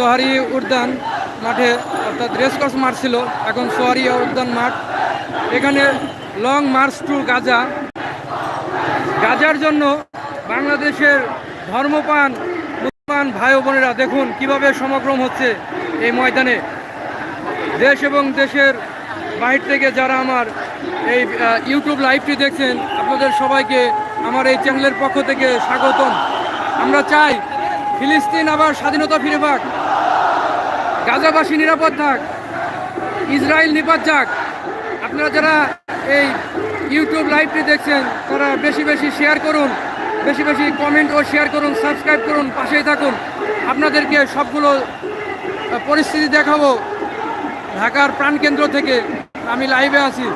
সোহারি উদ্যান মাঠে অর্থাৎ রেসকোর্স মাঠ ছিল এখন সোহারি উদ্যান মাঠ। এখানে লং মার্চ টু গাজা। গাজার জন্য বাংলাদেশের ধর্মপান মুসলমান ভাই বোনেরা, দেখুন কীভাবে সমাগম হচ্ছে এই ময়দানে। দেশ এবং দেশের বাহির থেকে যারা আমার এই ইউটিউব লাইভটি দেখছেন, আপনাদের সবাইকে আমার এই চ্যানেলের পক্ষ থেকে স্বাগতম। আমরা চাই ফিলিস্তিন আবার স্বাধীনতা ফিরে পাক। গাজাবাসী নিরাপদ থাক, ইসরায়েল নিপাত যাক। আপনারা যারা এই ইউটিউব লাইভটি দেখছেন, তারা বেশি বেশি শেয়ার করুন, বেশি বেশি কমেন্ট ও শেয়ার করুন সাবস্ক্রাইব করুন, পাশেই থাকুন। আপনাদেরকে সবগুলো পরিস্থিতি দেখাবো ঢাকার প্রাণকেন্দ্র থেকে। আমি লাইভে আছি।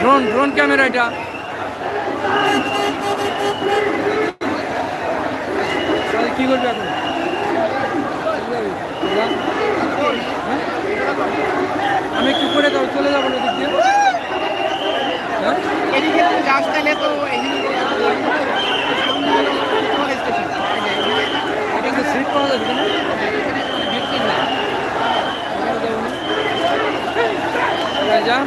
ড্রোন ড্রোন ক্যামেরা এটা। কি করবে এখন হ্যাঁ? আমি একটু করে চলে যাব না এদিক দিয়ে। হ্যাঁ? যাস তাহলে তো সিট পাওয়া যাবে না যা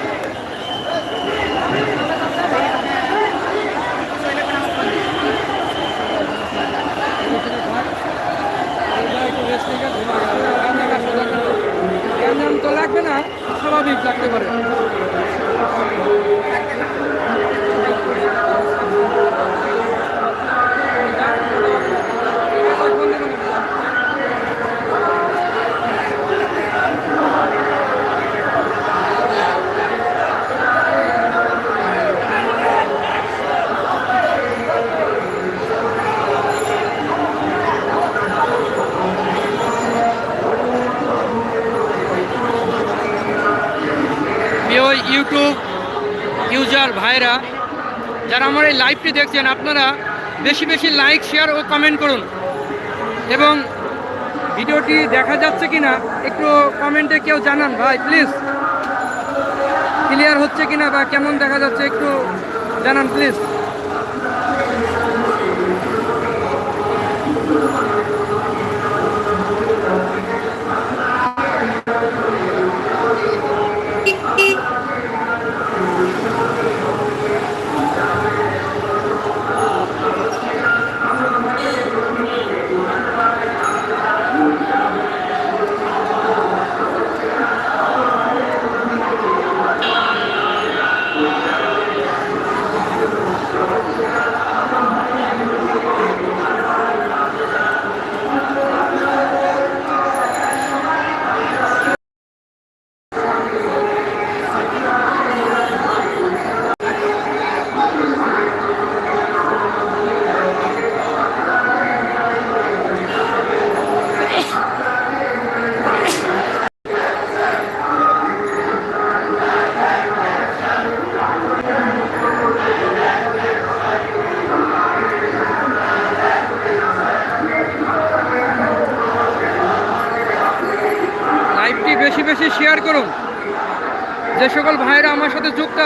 তো লাগবে না স্বাভাবিক লাগতে ভাইরা, যারা আমার এই লাইভটি দেখছেন, আপনারা বেশি বেশি লাইক শেয়ার ও কমেন্ট করুন। এবং ভিডিওটি দেখা যাচ্ছে কি না একটু কমেন্টে কেউ জানান ভাই প্লিজ ক্লিয়ার হচ্ছে কি না বা কেমন দেখা যাচ্ছে, একটু জানান প্লিজ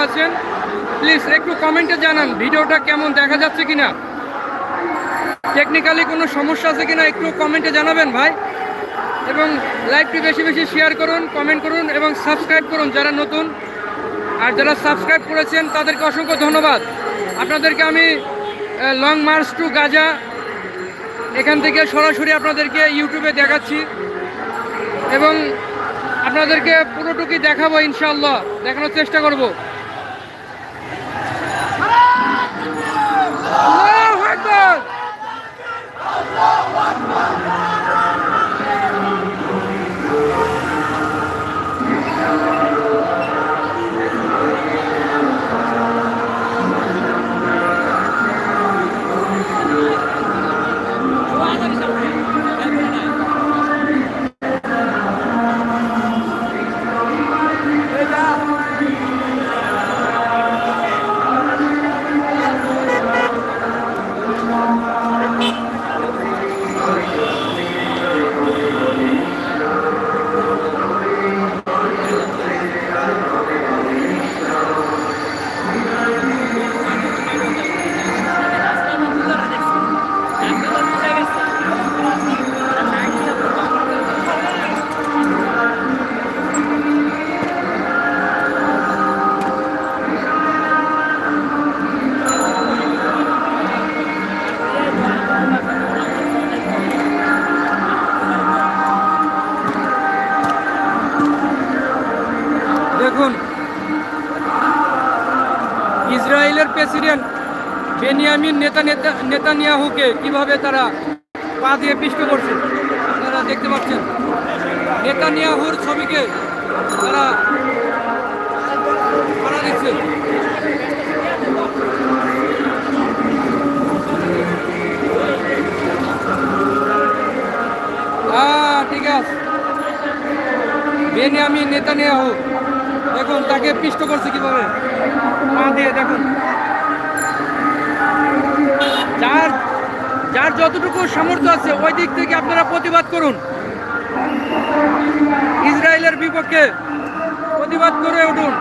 আছেন প্লিজ একটু কমেন্টে জানান, ভিডিওটা কেমন, দেখা যাচ্ছে কিনা? টেকনিক্যালি কোনো সমস্যা আছে কিনা, একটু কমেন্টে জানাবেন ভাই। এবং লাইভটি বেশি বেশি শেয়ার করুন কমেন্ট করুন, এবং সাবস্ক্রাইব করুন যারা নতুন। আর যারা সাবস্ক্রাইব করেছেন, তাদেরকে অসংখ্য ধন্যবাদ। আপনাদেরকে আমি লং মার্চ টু গাজা এখান থেকে সরাসরি আপনাদেরকে ইউটিউবে দেখাচ্ছি। এবং আপনাদেরকে পুরোটুকুই দেখাবো ইনশাল্লাহ দেখানোর চেষ্টা করব। আল্লাহু আকবার! নেতা নেতা নেতানিয়াহুকে কীভাবে তারা পা দিয়ে পিষ্ট করছে, আপনারা দেখতে পাচ্ছেন। নেতানিয়াহুর ছবিকে তারা তারা দিচ্ছে। ঠিক আছে। বেনিয়ামিন নেতানিয়াহু, দেখুন, তাকে পিষ্ট করছে কীভাবে? পা দিয়ে, দেখুন। যার যার যতটুকু সামর্থ্য আছে, ওই দিক থেকে আপনারা প্রতিবাদ করুন। ইসরায়েলের বিপক্ষে প্রতিবাদ করে উঠুন।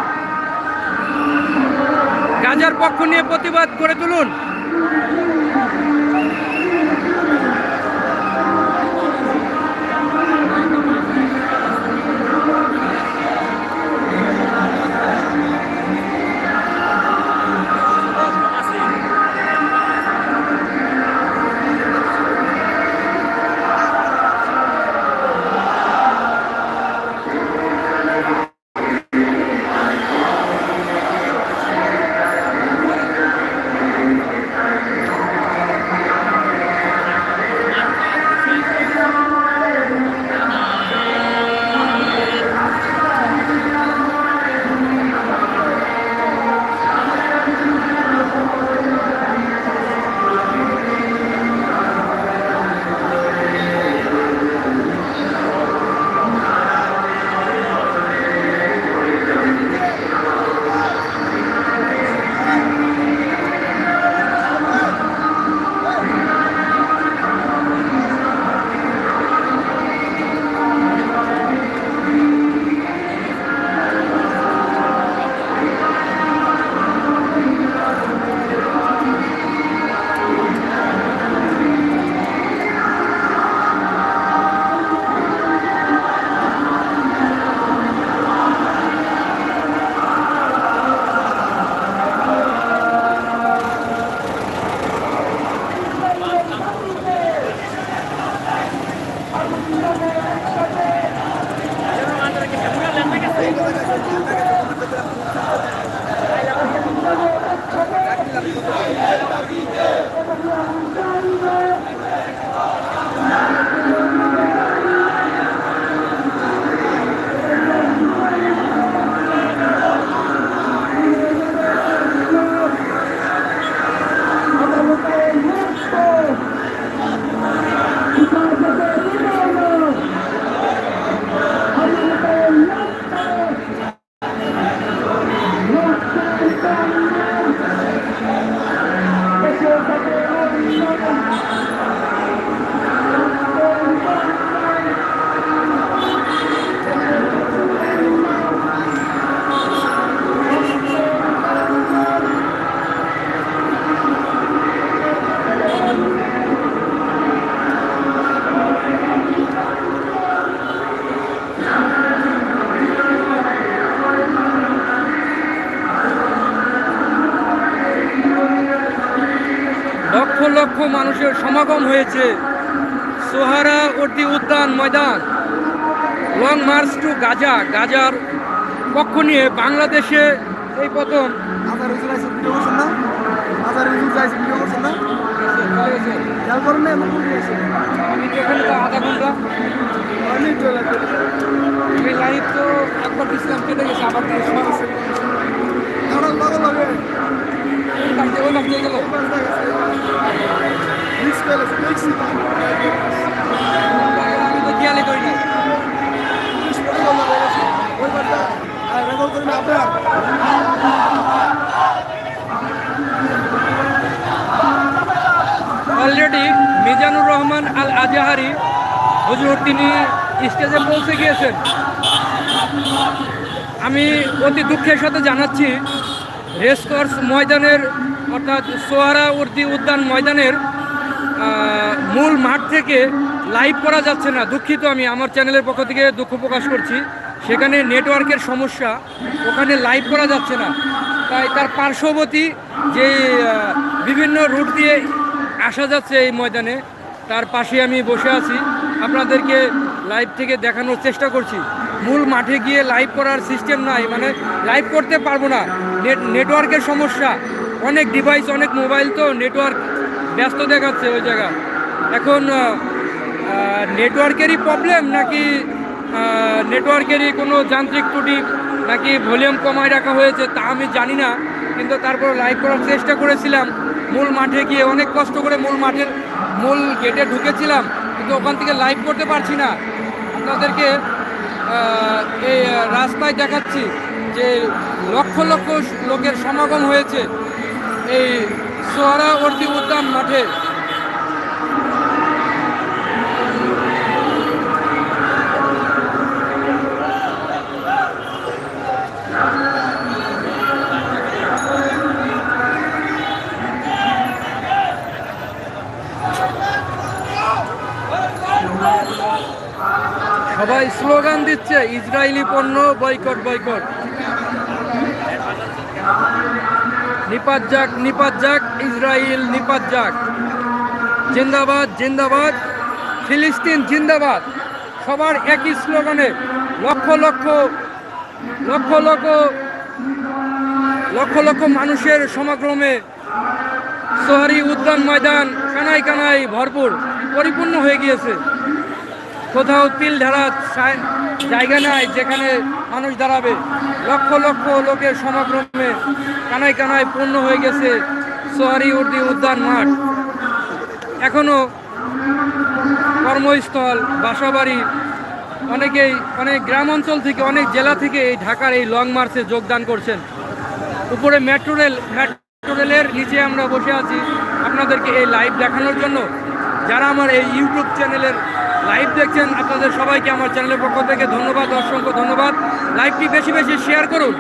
গাজার পক্ষ নিয়ে প্রতিবাদ করে তুলুন। লক্ষ লক্ষ মানুষের সমাগম হয়েছে। সোহারা উর্দি উদ্যান ময়দান লং মার্চ টু গাজা। গাজার পক্ষ নিয়ে বাংলাদেশে এই প্রথম আমি তো তো একবার দিয়েছিলাম কেটে গেছে আবার দিয়ে সময় আছে অলরেডি মিজানুর রহমান আল আজাহারি, হুজুর, তিনি স্টেজে পৌঁছে গিয়েছেন। আমি অতি দুঃখের সাথে জানাচ্ছি, রেসকোর্স ময়দানের, অর্থাৎ সোহারা উর্দি উদ্যান ময়দানের মূল মাঠ থেকে লাইভ করা যাচ্ছে না। দুঃখিত, আমি আমার চ্যানেলের পক্ষ থেকে দুঃখ প্রকাশ করছি। সেখানে নেটওয়ার্কের সমস্যা, ওখানে লাইভ করা যাচ্ছে না। তাই তার পার্শ্ববর্তী যে বিভিন্ন রুট দিয়ে আসা যাচ্ছে এই ময়দানে, তার পাশে আমি বসে আছি। আপনাদেরকে লাইভ থেকে দেখানোর চেষ্টা করছি। মূল মাঠে গিয়ে লাইভ করার সিস্টেম নাই। মানে লাইভ করতে পারব না। নেট নেটওয়ার্কের সমস্যা। অনেক ডিভাইস অনেক মোবাইল তো নেটওয়ার্ক ব্যস্ত দেখাচ্ছে ওই জায়গা। এখন নেটওয়ার্কেরই প্রবলেম নাকি নেটওয়ার্কেরই কোনো যান্ত্রিক ত্রুটি নাকি ভলিউম কমায় রাখা হয়েছে তা আমি জানি না, কিন্তু তারপর লাইভ করার চেষ্টা করেছিলাম। মূল মাঠে গিয়ে অনেক কষ্ট করে মূল মাঠের মূল গেটে ঢুকেছিলাম, কিন্তু ওখান থেকে লাইভ করতে পারছি না। আপনাদেরকে এই রাস্তায় দেখাচ্ছি যে লক্ষ লক্ষ লোকের সমাগম হয়েছে। এই সোহরাওয়ার্দী উদ্যান মাঠে। সবাই স্লোগান দিচ্ছে ইসরায়েলি পণ্য বয়কট বয়কট। নিপাত যাক নিপাত যাক ইসরায়েল নিপাত যাক। জিন্দাবাদ জিন্দাবাদ। ফিলিস্তিন জিন্দাবাদ। সবার একই স্লোগানে লক্ষ লক্ষ লক্ষ লক্ষ লক্ষ লক্ষ মানুষের সমাগমে সোহারি উদ্যান ময়দান কানায় কানায় ভরপুর, পরিপূর্ণ হয়ে গিয়েছে। কোথাও তিল ধারা জায়গা নাই যেখানে মানুষ দাঁড়াবে। লক্ষ লক্ষ লোকের সমাগমে কানায় কানায় পূর্ণ হয়ে গেছে সোহারি উর্দি উদ্যান মাঠ। এখনও কর্মস্থল, বাসাবাড়ি, অনেকেই, অনেক গ্রাম অঞ্চল থেকে, অনেক জেলা থেকে এই ঢাকার এই লং মার্চে যোগদান করছেন। উপরে মেট্রো রেল, মেট্রো রেলের নিচে আমরা বসে আছি আপনাদেরকে এই লাইভ দেখানোর জন্য। যারা আমার এই ইউটিউব চ্যানেলের লাইভ দেখছেন আপনাদের সবাইকে আমার চ্যানেলের পক্ষ থেকে ধন্যবাদ, অসংখ্য ধন্যবাদ। লাইভটি বেশি বেশি শেয়ার করুন।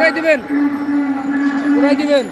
পুরাই দিবেন। পুরাই দিবেন।